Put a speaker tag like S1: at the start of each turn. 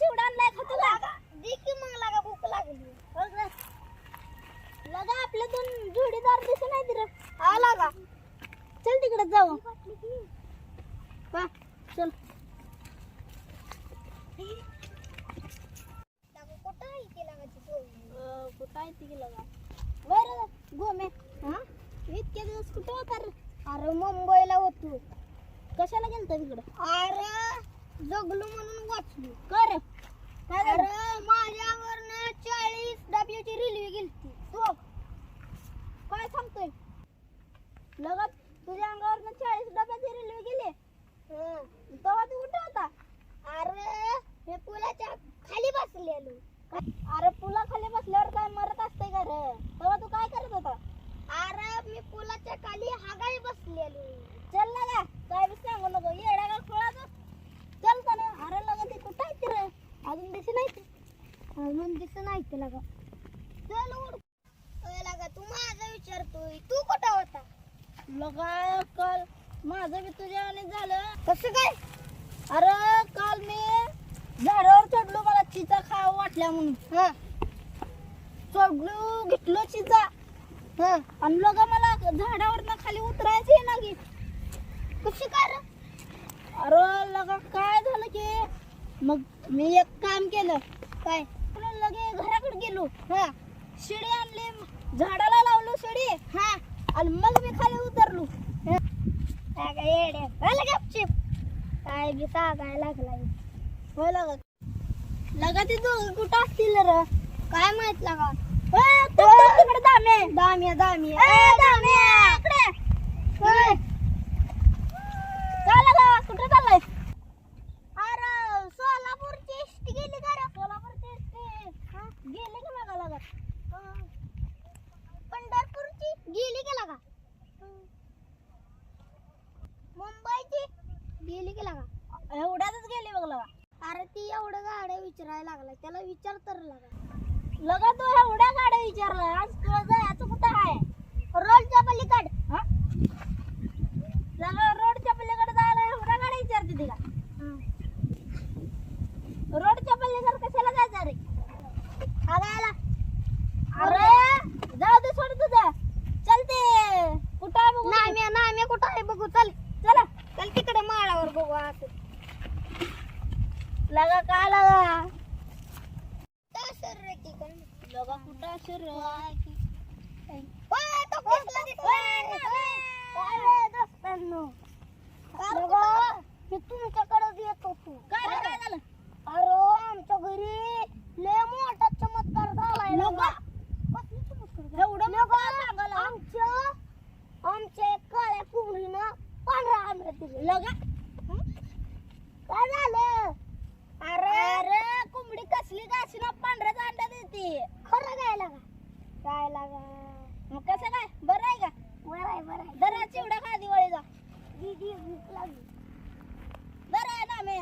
S1: चिवडा आणलाय का तुला
S2: दे की मग लागा भूक लागली.
S1: हो लगा आपल्या दोन जोडीदार दिसे नाही दिर
S2: हा लागा.
S1: चल तिकडे जाऊ. पा चल.
S2: कुठं आहे ती लागाची जोडी
S1: कुठं आहे ती लगा? बरं गोमे
S2: हा?
S1: इतके दिवस कुठं होता रे?
S2: अरे मुंबईला होतो.
S1: कशाला गेलता तिकडं?
S2: अरे जगलू वाचलो.
S1: कर.
S2: माझ्यावरनं चाळीस डब्याची रेल्वे गेलती. तो
S1: काय सांगतोय? लगत तुझ्या अंगावर चाळीस डब्याची रेल्वे गेली?
S2: हं.
S1: तेव्हा तू कुठं होता?
S2: अरे मी पुलाच्या खाली बसलेलो.
S1: अरे पुला खाली बसल्यावर काय मरत असते का रे तेव्हा तू काय करत होता
S2: अरे मी पुलाच्या खाली हागाई बसलेलो
S1: चल ना गा काय बी सांगू नको येडा का खोळा तू चल का ना अरे लगा ते कुठं आहे रे अजून दिसे नाही ते.
S2: अजून त्याला का चल उड. का तू माझा विचारतोय. तू कुठं होता?
S1: लगा काल माझं बी तुझ्या आणि झालं.
S2: कसं काय?
S1: अरे काल मी झाडावर चढलो मला चिचा खावं वाटल्या म्हणून.
S2: हं.
S1: चढलो घेतलो चिचा
S2: हं.
S1: आणि मला झाडावर खाली उतरायचं आहे ना की
S2: कशी काय रे?
S1: अरे लगा काय झालं की? मग मी एक काम केलं.
S2: काय?
S1: लगे घराकडे गेलो.
S2: हा.
S1: शिडी आणली. झाडाला लावलो शिडी.
S2: हा.
S1: आणि मग मी खाली उतरलो.
S2: काय काय काय लागला
S1: हो लगा. लगा ते दोघं कुठं असतील र?
S2: काय माहीत लगा.
S1: तिकडे दामे
S2: दामिया दामिया. ए, दाम्या,
S1: इकडे.
S2: काय
S1: काय लगा कुठं चाललाय
S2: अरे सोलापूरची एसटी गेली का रे
S1: सोलापूरची एसटी.
S2: हा,
S1: गेली की मागा लगा
S2: पंढरपूरची गेली का लागा मुंबईची गेली का लागा
S1: एवढ्यातच गेली बघ लगा
S2: अरे ती एवढं गाड्या विचारायला लागला त्याला विचार तर लागा.
S1: लगा तू एवढ्या गाड्या विचारला. आज तुला जायचं कुठं आहे?
S2: रोडच्या पलीकड.
S1: हा? लगा रोडच्या पलीकडे जायला एवढ्या गाड्या विचारते तिला. रोडच्या पलीकडे कशाला जायचं रे?
S2: हागायला
S1: अरे जाऊ दे सोड तुझं. चल ते. कुठं आहे बघू? नाम्या
S2: नाम्या कुठं आहे बघू. चल.
S1: चला.
S2: चल तिकडे माळावर बघू असं.
S1: लगा कुठं असेल रे? काय
S2: रे दोस्तांनो
S1: लगा,
S2: मी तुमच्याकडे येत होतो काय रे काय
S1: झालं?
S2: अरे आमच्या घरी लय मोठा चमत्कार झालाय लगा.
S1: कसला
S2: चमत्कार एवढं लगा? आमच्या आमच्या एक काळ्या कुंभरीनं पांढरा आंब्या दिले
S1: लगा.
S2: काय झालं अरे
S1: अरे कसली काशी ना पांढऱ्याचा अंडा देते
S2: खरं काय लागा काय लागा
S1: मग कसं काय? बरं आहे का?
S2: बरं आहे बरं आहे. जरा चिवडा
S1: खा दिवाळीचा
S2: दीदी भूक लागली.
S1: बरं आहे ना मी.